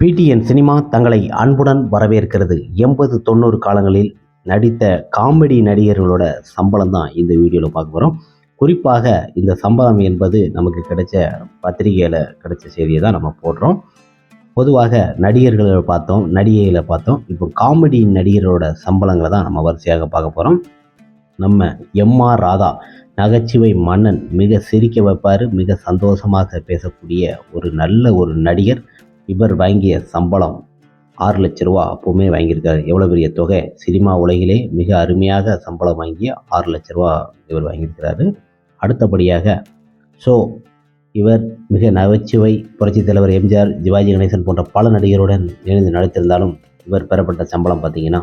PTN cinema தங்களை அன்புடன் வரவேற்கிறது. எண்பது தொண்ணூறு காலங்களில் நடித்த காமெடி நடிகர்களோட சம்பளம் தான் இந்த வீடியோவில் பார்க்க போகிறோம் குறிப்பாக இந்த சம்பளம் என்பது நமக்கு கிடைச்ச பத்திரிகையில் கிடைச்ச செய்தியை தான் நம்ம போடுறோம். பொதுவாக நடிகர்களை பார்த்தோம் நடிகைகளை பார்த்தோம். இப்போ காமெடி நடிகரோட சம்பளங்களை தான் நம்ம வரிசையாக பார்க்க போகிறோம் நம்ம எம்ஆர் ராதா நகைச்சுவை மன்னன் மிக சிரிக்க வைப்பார் மிக சந்தோஷமாக பேசக்கூடிய ஒரு நல்ல ஒரு நடிகர். இவர் வாங்கிய சம்பளம் ஆறு லட்ச ரூபா அப்போவுமே வாங்கியிருக்காரு. எவ்வளோ பெரிய தொகை? சினிமா உலகிலே மிக அருமையாக சம்பளம் வாங்கிய ஆறு லட்ச ரூபா இவர் வாங்கியிருக்கிறாரு. அடுத்தபடியாக ஸோ இவர் மிக நகைச்சுவை புரட்சித் தலைவர் எம்ஜிஆர் சிவாஜி கணேசன் போன்ற பல நடிகருடன் இணைந்து நடித்திருந்தாலும் இவர் பெறப்பட்ட சம்பளம் பார்த்தீங்கன்னா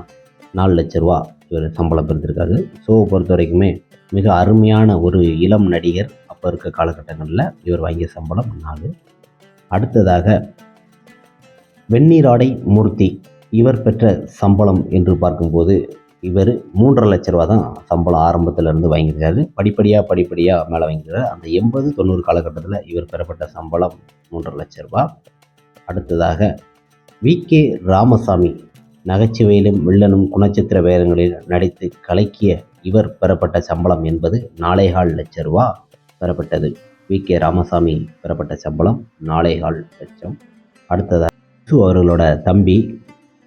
நாலு லட்ச ரூபா இவர் சம்பளம் பெற்றிருக்காரு. ஸோ பொறுத்த வரைக்குமே மிக அருமையான ஒரு இளம் நடிகர் அப்போ இருக்க காலகட்டங்களில் இவர் வாங்கிய சம்பளம் நாலு. அடுத்ததாக வெந்நீராடை மூர்த்தி. இவர் பெற்ற சம்பளம் என்று பார்க்கும்போது இவர் மூன்றரை லட்ச ரூபா தான் சம்பளம் ஆரம்பத்தில் இருந்து வாங்கியிருக்காரு. படிப்படியாக படிப்படியாக மேலே வாங்கியிருக்காரு. அந்த எண்பது தொண்ணூறு காலகட்டத்தில் இவர் பெறப்பட்ட சம்பளம் மூன்றரை லட்ச ரூபா. அடுத்ததாக வி. கே. ராமசாமி நகைச்சுவையிலும் வில்லனும் குணச்சித்திர வேதங்களில் நடித்து கலக்கிய இவர் பெறப்பட்ட சம்பளம் என்பது நாலேகால் லட்ச ரூபா பெறப்பட்டது. வி. கே. ராமசாமி பெறப்பட்ட சம்பளம் நாலேகால் லட்சம். அடுத்ததாக விசு அவர்களோட தம்பி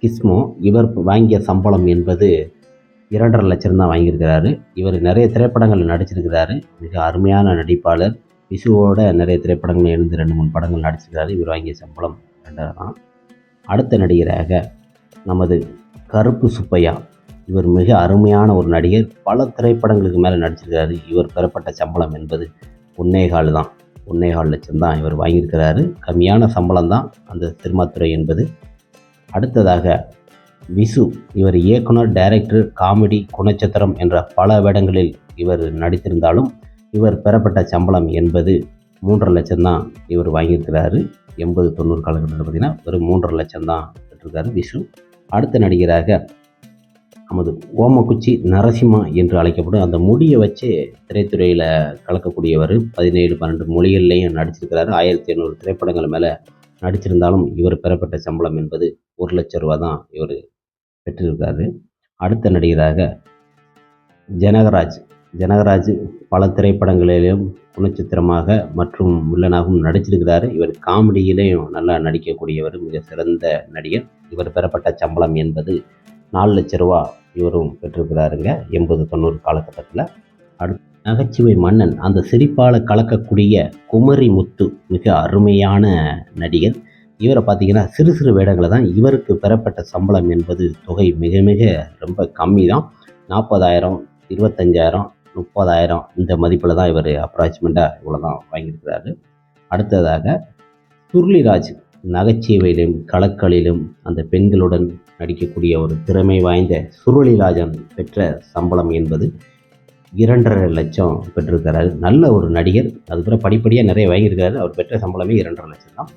கிஸ்மோ இவர் வாங்கிய சம்பளம் என்பது இரண்டரை லட்சம் தான் வாங்கியிருக்கிறாரு. இவர் நிறைய திரைப்படங்கள் நடிச்சிருக்கிறாரு. மிக அருமையான நடிப்பாளர். விசுவோட நிறைய திரைப்படங்கள் எழுந்து ரெண்டு மூணு படங்கள் நடிச்சிருக்கிறாரு. இவர் வாங்கிய சம்பளம் ரெண்டரை தான் அடுத்த நடிகராக நமது கருப்பு சுப்பையா. இவர் மிக அருமையான ஒரு நடிகர். பல திரைப்படங்களுக்கு மேலே நடிச்சிருக்கிறாரு. இவர் பெறப்பட்ட சம்பளம் என்பது ஒன்னேகால் தான் ஒன்னேகால் லட்சம் தான் இவர் வாங்கியிருக்கிறாரு. கம்மியான சம்பளம் தான் அந்த சினிமாத்துறை என்பது. அடுத்ததாக விசு இவர் இயக்குனர் டைரக்டர் காமெடி குணச்சித்திரம் என்ற பல வேடங்களில் இவர் நடித்திருந்தாலும் இவர் பெறப்பட்ட சம்பளம் என்பது மூன்றரை லட்சம் தான் இவர் வாங்கியிருக்கிறாரு. எண்பது தொண்ணூறு காலகட்டத்தில் பார்த்திங்கன்னா வெறும் மூன்றரை லட்சம் தான் பெற்றிருக்காரு விசு. அடுத்த நடிகராக நமது ஓமக்குச்சி நரசிம்மா என்று அழைக்கப்படும் அந்த முடியை வச்சு திரைத்துறையில் கலக்கக்கூடியவர் பதினேழு பன்னெண்டு மொழிகள்லையும் நடிச்சிருக்கிறாரு. ஆயிரத்தி ஐநூறு திரைப்படங்கள் மேலே நடிச்சிருந்தாலும் இவர் பெறப்பட்ட சம்பளம் என்பது ஒரு லட்ச ரூபா தான் இவர் பெற்றிருக்காரு அடுத்த நடிகராக ஜனகராஜ். ஜனகராஜ் பல திரைப்படங்களிலும் குணச்சித்திரமாக மற்றும் வில்லனாகவும் நடிச்சிருக்கிறாரு. இவர் காமெடியிலையும் நல்லா நடிக்கக்கூடியவர் மிக சிறந்த நடிகர். இவர் பெறப்பட்ட சம்பளம் என்பது நாலு லட்ச ரூபா இவரும் பெற்றிருக்கிறாருங்க. எண்பது தொண்ணூறு காலகட்டத்தில். அடுத்து நகைச்சுவை மன்னன் அந்த சிரிப்பால் கலக்கக்கூடிய குமரி முத்து மிக அருமையான நடிகர். இவரை பார்த்தீங்கன்னா சிறு சிறு வேடங்களை தான் இவருக்கு பெறப்பட்ட சம்பளம் என்பது தொகை மிக மிக ரொம்ப கம்மி தான். நாற்பதாயிரம் இருபத்தஞ்சாயிரம் முப்பதாயிரம் இந்த மதிப்பில் தான் இவர் அப்ராக்சிமேட்டாக இவ்வளோ தான் வாங்கியிருக்கிறாரு. அடுத்ததாக துர்லிராஜ் நகைச்சுவையிலும் கலக்களிலும் அந்த பெண்களுடன் நடிக்கக்கூடிய ஒரு திறமை வாய்ந்த சுருளிராஜன் பெற்ற சம்பளம் என்பது இரண்டரை லட்சம் பெற்றிருக்கிறாரு. நல்ல ஒரு நடிகர். அதுக்கப்புறம் படிப்படியாக நிறைய வாங்கியிருக்காரு. அவர் பெற்ற சம்பளமே இரண்டரை லட்சம் தான்.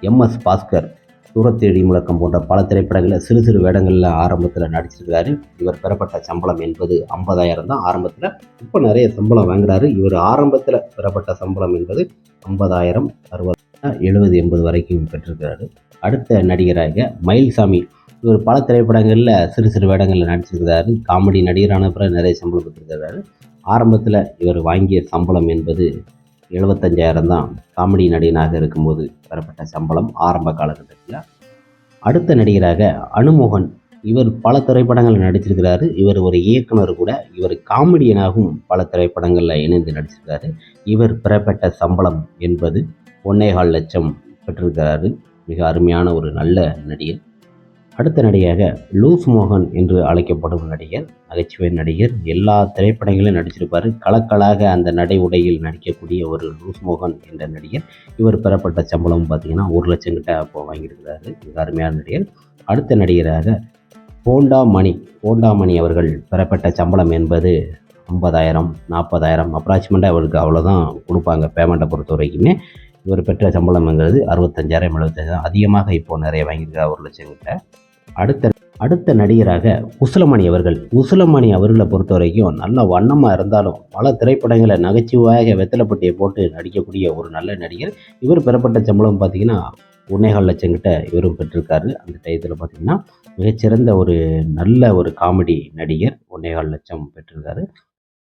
எம்எஸ் பாஸ்கர் தூரத்தேடி முழக்கம் போன்ற பல திரைப்படங்களில் சிறு சிறு வேடங்களில் ஆரம்பத்தில் நடிச்சிருக்கிறாரு. இவர் பெறப்பட்ட சம்பளம் என்பது ஐம்பதாயிரம் தான். ஆரம்பத்தில் இப்போ நிறைய சம்பளம் வாங்குறாரு. இவர் ஆரம்பத்தில் பெறப்பட்ட சம்பளம் என்பது ஐம்பதாயிரம் அறுபது எழுபது எண்பது வரைக்கும் பெற்றிருக்கிறாரு. அடுத்த நடிகராக மயில்சாமி. இவர் பல திரைப்படங்களில் சிறு சிறு வேடங்களில் நடிச்சிருக்கிறாரு. காமெடி நடிகரான பிறகு நிறைய சம்பளம் பெற்றிருக்கிறாரு. ஆரம்பத்தில் இவர் வாங்கிய சம்பளம் என்பது எழுபத்தஞ்சாயிரம் தான். காமெடி நடிகனாக இருக்கும்போது பெறப்பட்ட சம்பளம் ஆரம்ப காலகட்டத்தில். அடுத்த நடிகராக அனுமோகன். இவர் பல திரைப்படங்களில் நடிச்சிருக்கிறாரு. இவர் ஒரு இயக்குனர் கூட. இவர் காமெடியனாகவும் பல திரைப்படங்களில் இணைந்து நடிச்சிருக்கிறாரு. இவர் பெறப்பட்ட சம்பளம் என்பது ஒன்னேகால் லட்சம் பெற்றிருக்கிறாரு. மிக அருமையான ஒரு நல்ல நடிகர். அடுத்த நடிகையாக லூஸ் மோகன் என்று அழைக்கப்படும் நடிகர் நகைச்சுவை நடிகர். எல்லா திரைப்படங்களிலும் நடிச்சிருப்பார். கலக்கலாக அந்த நடை உடையில் நடிக்கக்கூடிய ஒரு லூஸ் மோகன் என்ற நடிகர். இவர் பெறப்பட்ட சம்பளம் பார்த்தீங்கன்னா ஒரு லட்சம் கிட்ட அப்போ வாங்கியிருக்கிறாரு. மிக அருமையான நடிகர். அடுத்த நடிகராக போண்டா மணி போண்டா மணி அவர்கள் பெறப்பட்ட சம்பளம் என்பது ஐம்பதாயிரம் நாற்பதாயிரம் அப்ராக்சிமேட்டாக அவருக்கு அவ்வளோதான் கொடுப்பாங்க பேமெண்ட்டை பொறுத்த வரைக்குமே. இவர் பெற்ற சம்பளம்ங்கிறது அறுபத்தஞ்சாயிரம் எழுபத்தஞ்சாயிரம். அதிகமாக இப்போது நிறைய வாங்கியிருக்கார் ஒரு லட்சம் கிட்ட அடுத்த அடுத்த நடிகராக உசுலமணி அவர்கள். உசுலமணி அவர்களை பொறுத்த வரைக்கும் நல்ல வண்ணமாக இருந்தாலும் பல திரைப்படங்களை நகைச்சுவையாக வெத்தலைப்பட்டியை போட்டு நடிக்கக்கூடிய ஒரு நல்ல நடிகர். இவர் பெறப்பட்ட சம்பளம் பார்த்தீங்கன்னா ஒன்னேகால் லட்சம் கிட்ட இவரும் பெற்றிருக்காரு. அந்த டயத்தில் பார்த்திங்கன்னா மிகச்சிறந்த ஒரு நல்ல ஒரு காமெடி நடிகர் ஒன்னேகால் லட்சம் பெற்றிருக்காரு.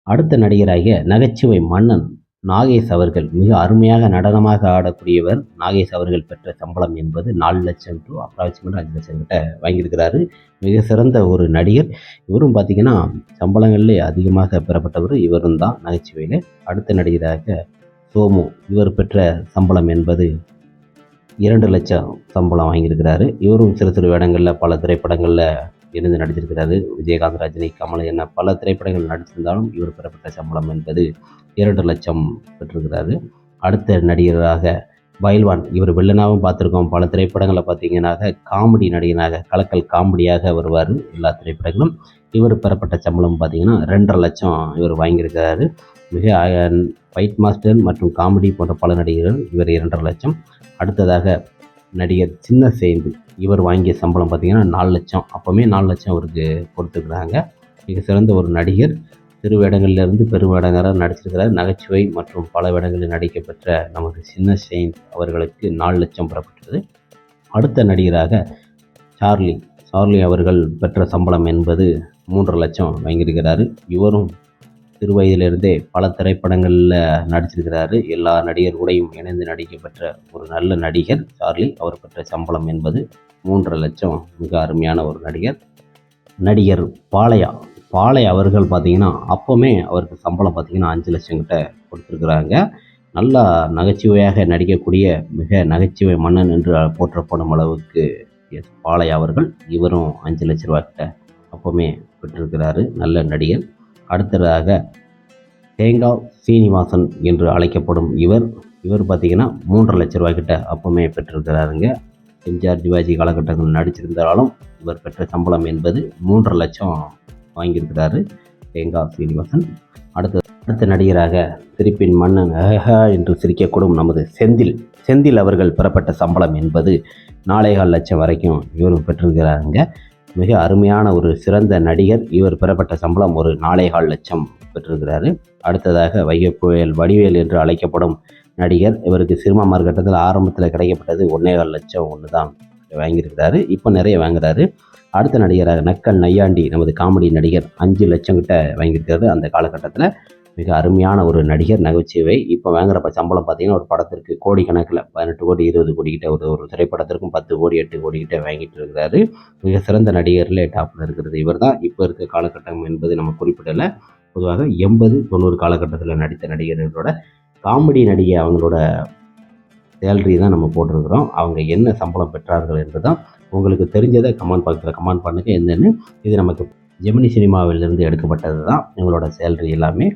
அடுத்த நடிகராகிய நகைச்சுவை மன்னன் நாகேஷ் அவர்கள் மிக அருமையாக நடனமாக ஆடக்கூடியவர். நாகேஷ் அவர்கள் பெற்ற சம்பளம் என்பது நாலு லட்சம் டு அப்ராக்சிமேட் அஞ்சு லட்சம் கிட்ட வாங்கியிருக்கிறாரு. மிக சிறந்த ஒரு நடிகர். இவரும் பார்த்தீங்கன்னா சம்பளங்களிலே அதிகமாக பெறப்பட்டவர் இவரும் தான். நகைச்சுவையில் அடுத்த நடிகராக சோமு இவர் பெற்ற சம்பளம் என்பது இரண்டு லட்சம் சம்பளம் வாங்கியிருக்கிறாரு. இவரும் சிறு சிறு வேடங்களில் பல திரைப்படங்களில் இருந்து நடிச்சிருக்கிறாரு விஜயகாந்த் ரஜினி கமல் என பல திரைப்படங்கள் நடித்திருந்தாலும் இவர் பெறப்பட்ட சம்பளம் என்பது இரண்டு லட்சம் பெற்றிருக்கிறாரு. அடுத்த நடிகராக பயில்வான் இவர் வில்லனாகவும் பார்த்துருக்கோம். பல திரைப்படங்களை பார்த்தீங்கன்னாக்க காமெடி நடிகனாக கலக்கல் காமெடியாக வருவார் எல்லா திரைப்படங்களும். இவர் பெறப்பட்ட சம்பளம் பார்த்தீங்கன்னா ரெண்டரை லட்சம் இவர் வாங்கியிருக்கிறாரு. மிக ஃபைட் மாஸ்டர் மற்றும் காமெடி போன்ற பல நடிகர்கள் இவர் இரண்டரை லட்சம். அடுத்ததாக நடிகர் சின்ன சேந்து இவர் வாங்கிய சம்பளம் பார்த்தீங்கன்னா நாலு லட்சம். அப்போவுமே நாலு லட்சம் அவருக்கு கொடுத்துருக்குறாங்க. மிக சிறந்த ஒரு நடிகர். சிறு வேடங்களிலிருந்து பெரும் வேடங்களாக நடிச்சிருக்கிறார். நகைச்சுவை மற்றும் பல வேடங்களில் நடிக்கப்பெற்ற நமது சின்ன செயின் அவர்களுக்கு நாலு லட்சம் பெறப்பட்டது. அடுத்த நடிகராக சார்லி. சார்லி அவர்கள் பெற்ற சம்பளம் என்பது மூன்றரை லட்சம் வாங்கியிருக்கிறாரு. இவரும் சிறு வயதிலிருந்தே பல திரைப்படங்களில் நடிச்சிருக்கிறாரு. எல்லா நடிகர் கூடயும் இணைந்து நடிக்கப்பெற்ற ஒரு நல்ல நடிகர் சார்லி. அவர் பெற்ற சம்பளம் என்பது மூன்றரை லட்சம். மிக அருமையான ஒரு நடிகர். நடிகர் பாளையா பாலை அவர்கள் பார்த்தீங்கன்னா அப்போவுமே அவருக்கு சம்பளம் பார்த்தீங்கன்னா அஞ்சு லட்சம் கிட்ட கொடுத்துருக்குறாங்க. நல்லா நகைச்சுவையாக நடிக்கக்கூடிய மிக நகைச்சுவை மன்னன் என்று போற்றப்படும் அளவுக்கு எஸ் பாலை அவர்கள் இவரும் அஞ்சு லட்ச ரூபா கிட்ட அப்போவுமே பெற்றிருக்கிறாரு. நல்ல நடிகர். அடுத்ததாக தேங்காய் சீனிவாசன் என்று அழைக்கப்படும் இவர். இவர் பார்த்தீங்கன்னா மூன்றரை லட்ச ரூபாய் கிட்ட பெற்றிருக்கிறாருங்க. எம்ஜிஆர் சிவாஜி காலகட்டங்கள் நடிச்சிருந்தாலும் இவர் பெற்ற சம்பளம் என்பது மூன்றரை லட்சம் வாங்கியிருக்கிறாரு தேங்காய் சீனிவாசன். அடுத்த அடுத்த நடிகராக சிரிப்பின் மன்னன் அஹா என்று சிரிக்கக்கூடும் நமது செந்தில். செந்தில் அவர்கள் பெறப்பட்ட சம்பளம் என்பது நாலேகால் லட்சம் வரைக்கும் இவரும் பெற்றிருக்கிறாருங்க. மிக அருமையான ஒரு சிறந்த நடிகர். இவர் பெறப்பட்ட சம்பளம் ஒரு நாலேகால் லட்சம் பெற்றிருக்கிறாரு. அடுத்ததாக வைகை வடிவேல் என்று அழைக்கப்படும் நடிகர். இவருக்கு சினிமா மார்க்கெட்டத்தில் ஆரம்பத்தில் கிடைக்கப்பட்டது ஒன்னேகால் லட்சம் ஒன்று தான் வாங்கியிருக்கிறாரு. இப்போ நிறைய வாங்குறாரு. அடுத்த நடிகராக நக்கல் நையாண்டி நமது காமெடி நடிகர் அஞ்சு லட்சம் கிட்ட வாங்கியிருக்கிறது அந்த காலகட்டத்தில். மிக அருமையான ஒரு நடிகர் நகைச்சுவை. இப்போ வாங்குறப்ப சம்பளம் பார்த்தீங்கன்னா ஒரு படத்திற்கு கோடி கணக்கில் பதினெட்டு கோடி இருபது கோடி கிட்ட ஒரு ஒரு திரைப்படத்திற்கும் பத்து கோடி எட்டு கோடி கிட்ட வாங்கிட்டு இருக்கிறாரு. மிக சிறந்த நடிகர்ல டாப்பில் இருக்கிறது இவர் தான் இப்போ இருக்க காலகட்டம் என்பது நம்ம குறிப்பிடலை. பொதுவாக எண்பது தொண்ணூறு காலகட்டத்தில் நடித்த நடிகர்களோட காமெடி நடிகை அவங்களோட சேலரி தான் நம்ம போட்டிருக்கிறோம். அவங்க என்ன சம்பளம் பெற்றார்கள் என்று தான் உங்களுக்கு தெரிஞ்சதை கமெண்ட் பாக்ஸில் கமெண்ட் பண்ணுங்கள் என்னென்னு இது நமக்கு ஜெமினி சினிமாவிலிருந்து எடுக்கப்பட்டது தான் இவங்களோட சேலரி எல்லாமே.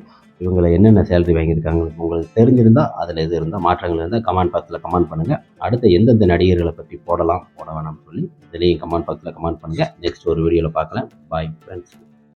இவங்களை என்னென்ன சேலரி வாங்கியிருக்காங்க உங்களுக்கு தெரிஞ்சிருந்தால் அதில் எது இருந்தால் மாற்றங்கள் இருந்தால் கமெண்ட் பாக்ஸில் கமெண்ட் பண்ணுங்கள் அடுத்த எந்தெந்த நடிகர்களை பற்றி போடலாம் போட வேணாம்னு சொல்லி இதுலேயும் கமெண்ட் பாக்ஸில் கமெண்ட் பண்ணுங்கள் நெக்ஸ்ட் ஒரு வீடியோவில் பார்க்கலாம். Bye friends